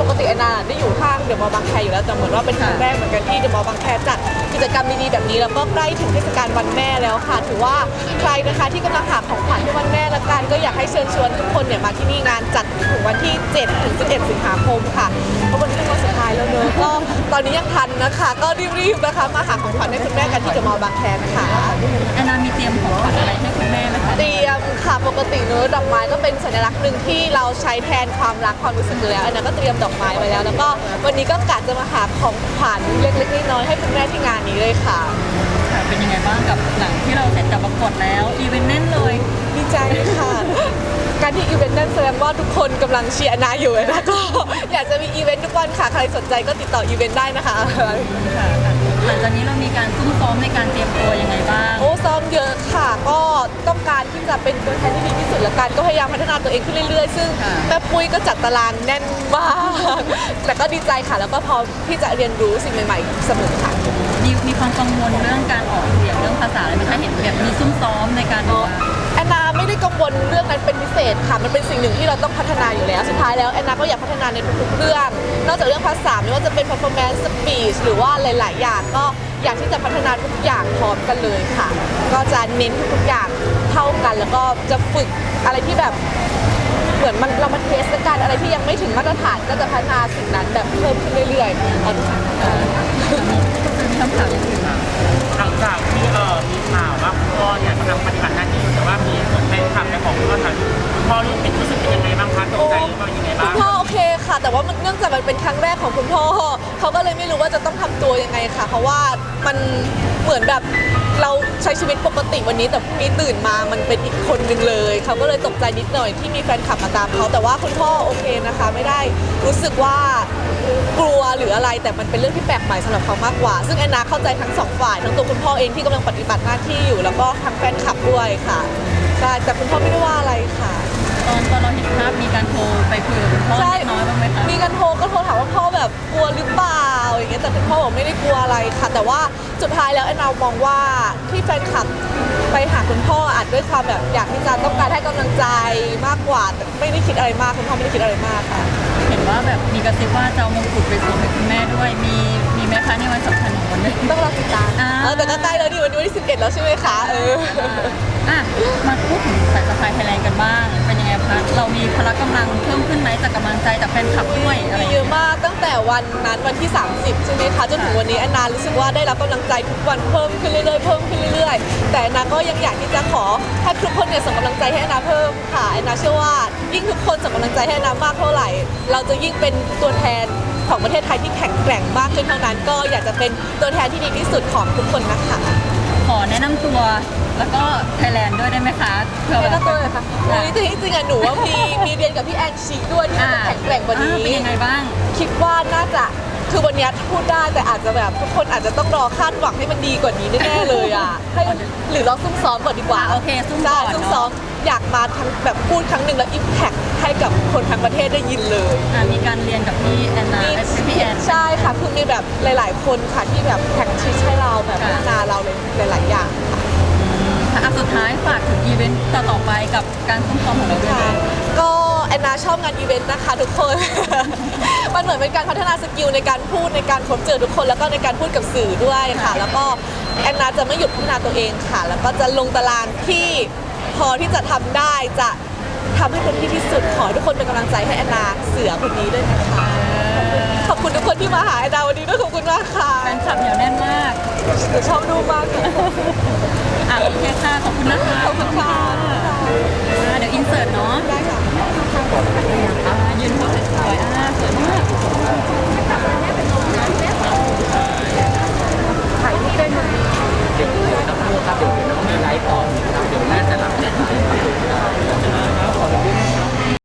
ปกติแอนนาได้อยู่ข้างเดอะมอลล์บางแคอยู่แล้วแต่เหมือนว่าเป็นครั้งแรกเหมือนกันที่เดอะมอลล์บางแคจัดกิจกรรมดีๆแบบนี้แล้วก็ใกล้ถึงเทศกาลวันแม่แล้วค่ะ ถือว่าใครนะคะที่กำลังหาของขวัญที่ว 7 ถึง 11 สิงหาคมค่ะเพราะวันนี้เป็นวันสุดท้ายแล้วเนอะก็ตอนนี้ยังทันนะคะ ก็รีบๆนะคะมาหาของขวัญให้คุณแม่กันที่เดอะมอลล์บางแคนะคะแอนนามีเตรียมของขวัญอะไรให้คุณแม่ไหมคะเตรียมค่ะปกติเนื้อะดอกไม้ก็เป็นสัญลักษณ์หนึ่งที่เราใช้แทนความรักความรู้สึกอยู่แล้วอันนั้นก็เตรียมดอกไม้ไว้แล้ว แล้วก็วันนี้ก็กะจะมาหาของขวัญเล็กๆน้อยๆให้คุณแม่ที่งานนี้เลยค่ะ ค่ะเป็นยังไงบ้างกับหลังที่เราเสร็จจากประกวดแล้วอีเวนต์แน่นเลยดีใจค่ะ การที่อีเวนต์นั้นแสดงว่าทุกคนกำลังเชียร์นาอยู่นะก็ อยากจะมีอีเวนต์ทุกวันค่ะ ใครสนใจก็ติดต่ออีเวนต์ได้นะคะค่ะหลังจากนี้เรามีการซุ่มซ้อมในการเตรียมตัวยังไงบ้าง โอ้ซ้อมเยอะค่ะ ก็ต้องการที่จะเป็นตัวแทนที่ดีที่สุดละกันก็พยายามพัฒนาตัวเองขึ้นเรื่อยๆ ซึ่งค่ะแม่ปุ้ยก็จัดตารางแน่นมาก แต่ก็ดีใจค่ะ แล้วก็พร้อมที่จะเรียนรู้สิ่งใหม่ๆเสมอค่ะ มีมีความกังวลเรื่องการออกเสียงเรื่องภาษาอะไรไหมคะเห็นแบบมีซุ่มซ้อมในการแบบว่าแอนนาไม่ได้กังวลเรื่อง เศษค่ะมันเป็นสิ่งหนึ่งที่เราต้องพัฒนาอยู่แล้ว สุดท้ายแล้วแอนนาก็อยากพัฒนาในทุกๆเรื่อง นอกจากเรื่องภาษาไม่ว่าจะเป็น performance speech หรือว่าหลาย ๆ อย่างก็อยากที่จะพัฒนาทุกอย่างพร้อมกันเลยค่ะ ก็จะเน้นทุกๆอย่างเท่ากัน แล้วก็จะฝึกอะไรที่แบบเหมือนมันเรามาเทสกันอะไรที่ยังไม่ถึงมาตรฐานก็จะพัฒนาสิ่งนั้นแบบเพิ่มขึ้นเรื่อยๆคำถามอื่นมา แต่ว่ามันเนื่องจากมันเป็นครั้งแรกของคุณพ่อเขาก็เลยไม่รู้ว่าจะต้องทำตัวยังไงค่ะ เพราะว่ามันเหมือนแบบเราใช้ชีวิตปกติวันนี้แต่พรุ่งนี้ตื่นมามันเป็นอีกคนหนึ่งเลยเขาก็เลยตกใจนิดหน่อยที่มีแฟนคลับมาตามเขาแต่ว่าคุณพ่อโอเคนะคะ ไม่ได้รู้สึกว่ากลัวหรืออะไรแต่มันเป็นเรื่องที่แปลกใหม่สำหรับเขามากกว่า ซึ่งแอนนาเข้าใจทั้งสองฝ่ายทั้งตัวคุณพ่อเองที่กำลังปฏิบัติหน้าที่อยู่ แล้วก็ทั้งแฟนคลับด้วยค่ะใช่แต่คุณพ่อไม่ได้ว่าอะไรค่ะ ตอนตอนเราเห็นภาพมีการโทรไปคุยกับคุณพ่อใช่ เล็กน้อยบ้างไหมคะมีกันโทรก็โทรถามว่าพ่อแบบกลัวหรือเปล่าอย่างเงี้ยแต่คุณพ่อบอกไม่ได้กลัวอะไรค่ะ แต่ว่าสุดท้ายแล้วแอนนามองว่าที่แฟนคลับไปหาคุณพ่ออาจด้วยความแบบอยากที่จะต้องการให้กำลังใจมากกว่าแต่ไม่ได้คิดอะไรมากคุณพ่อไม่ได้คิดอะไรมากค่ะ เห็นว่าแบบมีกระซิบว่าจะเอามงกุฎไปส่งให้คุณแม่ด้วย มีมีไหมคะในวันสำคัญของวันนี้ ต้องรอติดตามอ่า เออแต่ก็ใกล้แล้ วดิวันนี้วันที่11 แล้วใช่ไหมคะเออ อะมาพูดถึงสายสะพายไทยแลนด์กันบ้าง เป็นยังไงคะเรามีพละกำลังเพิ่มขึ้นไหมจากกำลังใจจากแฟนคลับด้วยอะไรมีอย่างเยเงี้ยอะมากตั้งแต่วันนั้นวันที่ 30 ใช่ไหมคะจนถึงวันนี้แอนนารู้สึกว่าได้รับกำลังใจทุกวันเพิ่มขึ้นเรื่อยๆเพิ่มขึ้นเรื่อยๆ แต่แอนนาก็ยังอยากที่จะขอให้ทุกคนเนี่ยส่งกำลังใจให้แอนนาเพิ่มค่ะแอนนาเชื่อว่ายิ่งทุกคนส่งกำลังใจให้แอนนามากเท่าไหร่ เราจะยิ่งเป็นตัวแทนของประเทศไทยที่แข็งแกร่งมากขึ้นเท่านั้น ก็อยากจะเป็นตัวแทนที่ดีที่สุดของทุกคนนะคะ ขอแนะนำตัวแล้วก็ไทยแลนด์ด้วยได้ไหมคะเพื่อไม่แบต้อบงตัวเลยค่ะ วันนี้จริงๆอะหนูว่ามีมีเรียนกับพี่แอนชีด้วยที่น่าจะแข็งแกร่งกว่านี้ อ่เป็นยังไงบ้าง คิดว่าน่าจะคือวันเนี้ยพูดได้แต่อาจจะแบบทุกคนอาจจะต้องรอคาดหวังให้มันดีกว่านี้แน่ๆเลยอะให้หรือเราซุ่มซ้อมก่อนดีกว่าอะโอเคซุ่มใช่ก่อนเนอะซุ่มซ้อมอยากมาทั้งแบบพูดครั้งหนึ่งแล้วอิมแพคให้กับคนทั้งประเทศได้ยินเลยอะมีการเรียนกับพี่แอนนามีเอ้ยพี่แอน ใช่ค่ะคือมีแบบหลาย ๆ คนค่ะที่แบบแพ็กชิชให้เราแบบค่ะ พัฒนาเราเลยหลาย ท้ายฝากถึงอีเวนต์ต่อๆไปกับการซุ่มซ้อมของเราด้วยค่ะนะก็แอนนาชอบงานอีเวนต์นะคะทุกคน มันเหมือนเป็นการพัฒนาสกิลในการพูดในการพบเจอทุกคน แล้วก็ในการพูดกับสื่อด้วยค่ะ แล้วก็แอนนาจะไม่หยุดพัฒนาตัวเองค่ะ แล้วก็จะลงตารางที่พอที่จะทำได้จะทำให้เต็มที่ที่สุดขอให้ทุกคนเป็นกำลังใจให้แอนนาเสือคนนี้ด้วยนะคะ ขอบคุณทุกคนที่มาหาแอนนาวันนี้ด้วยขอบคุณมากค่ะแฟนคลับเหนียวแน่นมาก หนูชอบดูมากค่ะ อะโอเคค่ะ ขอบคุณนะคะขอบคุณค่ะเดี๋ยวอินเสิร์ตเนาะได้ค่ะยืนโพสสวยๆอ่าสวยมาก